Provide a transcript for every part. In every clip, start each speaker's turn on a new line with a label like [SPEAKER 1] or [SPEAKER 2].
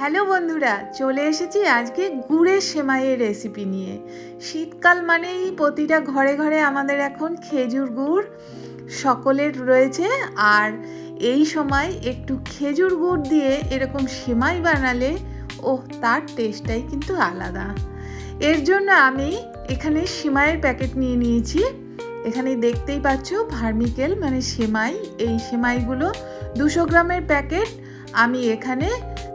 [SPEAKER 1] Hello বন্ধুরা, চলে এসেছি আজকে গুড়ের সেমাইয়ের রেসিপি নিয়ে। শীতকাল মানেই প্রতিটা ঘরে ঘরে আমাদের এখন খেজুর গুড় সকলের রয়েছে আর এই সময় একটু খেজুর গুড় দিয়ে এরকম সেমাই বানালে ও তার টেস্টটাই কিন্তু আলাদা। এর জন্য আমি এখানে সেমাইয়ের প্যাকেট নিয়ে নিয়েছি। এখানে দেখতেই পাচ্ছ ভার্মিকেল মানে সেমাই, এই সেমাইগুলো দুশো গ্রামের প্যাকেট আমি এখানে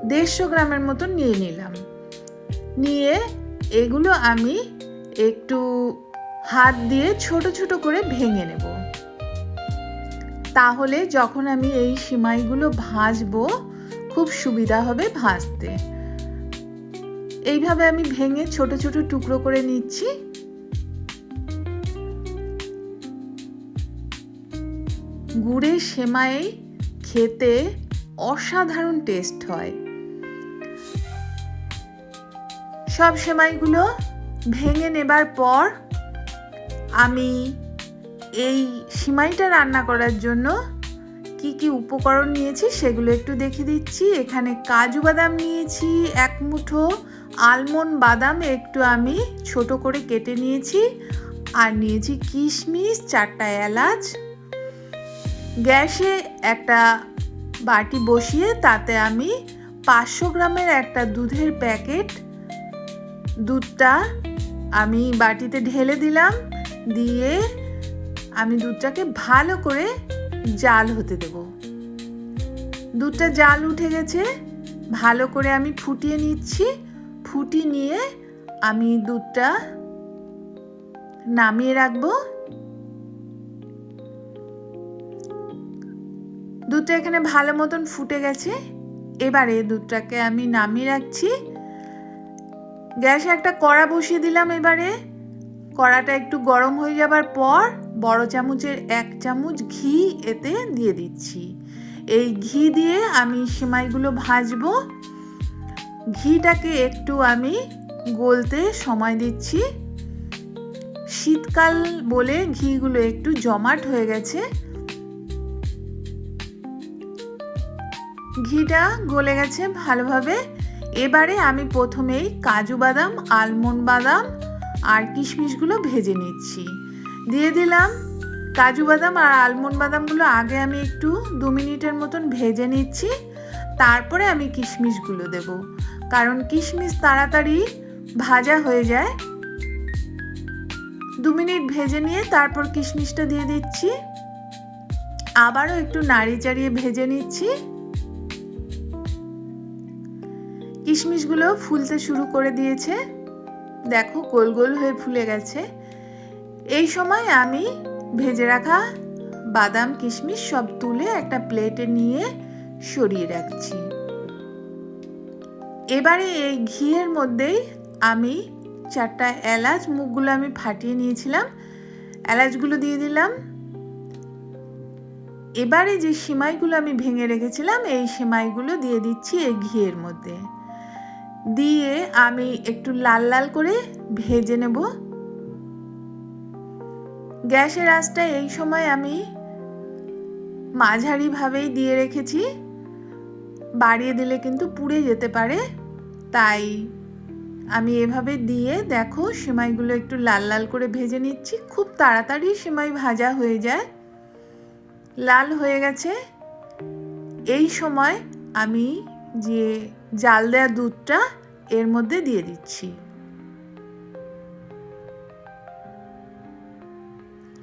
[SPEAKER 1] দেড়শো গ্রামের মতো নিয়ে নিলাম। নিয়ে এগুলো আমি একটু হাত দিয়ে ছোট ছোট করে ভেঙে নেব। তাহলে যখন আমি এই সিমাইগুলো ভাজবো, খুব সুবিধা হবে ভাজতে। এইভাবে আমি ভেঙে ছোট ছোট টুকরো করে নিচ্ছি। গুড়ের সেমাই খেতে অসাধারণ টেস্ট হয়। সব সেমাইগুলো ভেঙে নেবার পর আমি এই সিমাইটা রান্না করার জন্য কি কি উপকরণ নিয়েছি সেগুলো একটু দেখে দিচ্ছি। এখানে কাজু বাদাম নিয়েছি, এক মুঠো আলমন্ড বাদাম একটু আমি ছোট করে কেটে নিয়েছি। আর নিয়েছি কিশমিশ, চারটা এলাচ। গ্যাসে একটা বাটি বসিয়ে তাতে আমি পাঁচশো গ্রামের একটা দুধের প্যাকেট দুধটা আমি বাটিতে ঢেলে দিলাম, দিয়ে আমি দুধটাকে ভালো করে জাল হতে দেব। দুধটা জাল উঠে গেছে, ভালো করে আমি ফুটিয়ে নিচ্ছি। ফুটিয়ে নিয়ে আমি দুধটা নামিয়ে রাখব। দুধটা এখানে ভালো মতন ফুটে গেছে। এবারে দুধটাকে আমি নামিয়ে রাখছি। গ্যাসে একটা কড়া বসিয়ে দিলাম এবারে। কড়াটা একটু গরম হয়ে যাবার পর বড় চামচের এক চামচ ঘি এতে দিয়ে দিচ্ছি। এই ঘি দিয়ে আমি সেমাইগুলো ভাজবো। ঘিটাকে একটু আমি গলতে সময় দিচ্ছি। শীতকাল বলে ঘিগুলো একটু জমাট হয়ে গেছে। ঘিটা গলে গেছে ভালোভাবে। এবারে আমি প্রথমেই কাজু বাদাম, আলমন্ড বাদাম আর কিশমিশগুলো ভেজে নিচ্ছি। দিয়ে দিলাম কাজু বাদাম আর আলমন্ড বাদামগুলো আগে আমি একটু দু মিনিটের মতন ভেজে নিচ্ছি। তারপরে আমি কিশমিশগুলো দেব। কারণ কিশমিশ তাড়াতাড়ি ভাজা হয়ে যায়। দু মিনিট ভেজে নিয়ে তারপর কিশমিশটা দিয়ে দিচ্ছি। আবারও একটু নাড়ি চাড়িয়ে ভেজে নিচ্ছি। কিশমিশগুলো ফুলতে শুরু করে দিয়েছে। দেখো গোল গোল হয়ে ফুলে গেছে। এই সময় আমি ভেজে রাখা বাদাম, কিশমিশ সব তুলে একটা প্লেটে নিয়ে সরিয়ে রাখছি। এবারে এই ঘিয়ের মধ্যেই আমি চারটা এলাচ, মুখগুলো আমি ফাটিয়ে নিয়েছিলাম। এলাচগুলো দিয়ে দিলাম। এবারে যে সিমাইগুলো আমি ভেঙে রেখেছিলাম, এই সিমাইগুলো দিয়ে দিচ্ছি এই ঘিয়ের মধ্যে। দিয়ে আমি একটু লাল লাল করে ভেজে নেব। গ্যাসের আঁচটা এই সময় আমি মাঝারিভাবেই দিয়ে রেখেছি। বাড়িয়ে দিলে কিন্তু পুড়ে যেতে পারে। তাই আমি এভাবে দিয়ে দেখো সেমাইগুলো একটু লাল লাল করে ভেজে নিচ্ছি। খুব তাড়াতাড়ি সেমাই ভাজা হয়ে যায়। লাল হয়ে গেছে। এই সময় আমি যে জাল দেওয়া দুধটা এর মধ্যে দিয়ে দিচ্ছি।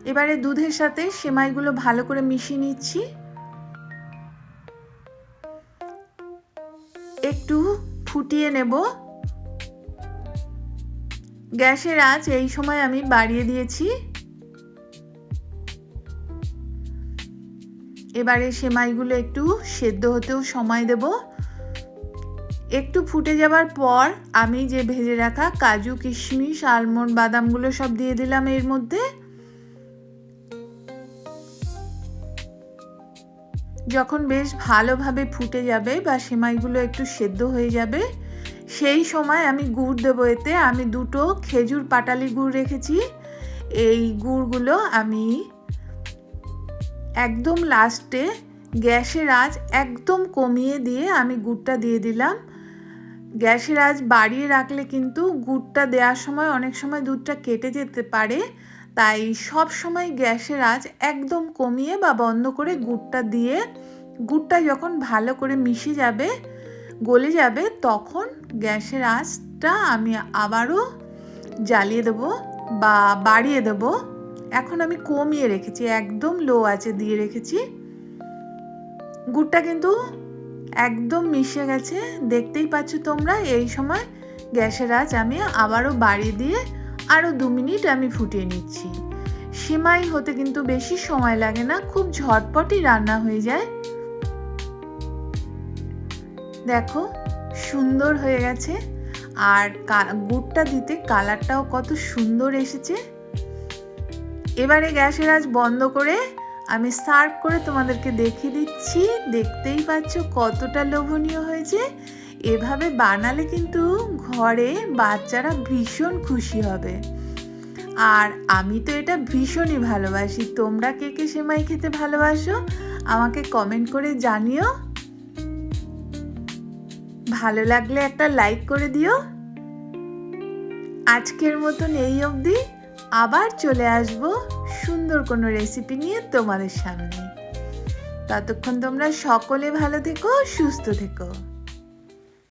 [SPEAKER 1] এবারে দুধের সাথে সেমাইগুলো ভালো করে মিশিয়ে নিচ্ছি। একটু ফুটিয়ে নেব। গ্যাসের আঁচ এই সময় আমি বাড়িয়ে দিয়েছি। এবারে সেমাইগুলো একটু সেদ্ধ হতেও সময় দেব। একটু ফুটে যাবার পর আমি যে ভেজে রাখা কাজু, কিশমিশ আলমন্ড বাদামগুলো সব দিয়ে দিলাম এর মধ্যে। যখন বেশ ভালোভাবে ফুটে যাবে বা সেমাইগুলো একটু সেদ্ধ হয়ে যাবে, সেই সময় আমি গুড় দেবো এতে। আমি দুটো খেজুর পাটালি গুড় রেখেছি। এই গুড়গুলো আমি একদম লাস্টে গ্যাসের আঁচ একদম কমিয়ে দিয়ে আমি গুড়টা দিয়ে দিলাম। গ্যাসের আজ বাড়িয়ে রাখলে কিন্তু গুড়টা দেওয়ার সময় অনেক সময় দুধটা কেটে যেতে পারে। তাই সব সময় গ্যাসের আজ একদম কমিয়ে বা বন্ধ করে গুড়টা দিয়ে, গুড়টা যখন ভালো করে মিশে যাবে, গলে যাবে, তখন গ্যাসের আঁচটা আমি আবারও জ্বালিয়ে দেবো বা বাড়িয়ে দেবো। এখন আমি কমিয়ে রেখেছি, একদম লো আছে দিয়ে রেখেছি। গুড়টা কিন্তু একদম মিশে গেছে। দেখতেই পাচ্ছ তোমরা, এই সময় গ্যাসের আঁচ আমি আবারও বাড়িয়ে দিয়ে আরও দু মিনিট আমি ফুটিয়ে নিচ্ছি। সেমাই হতে কিন্তু বেশি সময় লাগে না, খুব ঝটপটই রান্না হয়ে যায়। দেখো, সুন্দর হয়ে গেছে। আর গুড়টা দিতে কালারটাও কত সুন্দর এসেছে। এবারে গ্যাসের আঁচ বন্ধ করে আমি সার্ভ করে তোমাদেরকে দেখিয়ে দিচ্ছি। দেখতেই পাচ্ছ কতটা লোভনীয় হয়েছে। এভাবে বানালে কিন্তু ঘরে বাচ্চারা ভীষণ খুশি হবে। আর আমি তো এটা ভীষণই ভালোবাসি। তোমরা কে কে সেমাই খেতে ভালোবাসো আমাকে কমেন্ট করে জানিও। ভালো লাগলে একটা লাইক করে দিও। আজকের মতন এই অবধি। আবার চলে আসব সুন্দর কোনো রেসিপি নিয়ে তোমাদের সামনে। ততক্ষণ তোমরা সকলে ভালো থেকো, সুস্থ থেকো।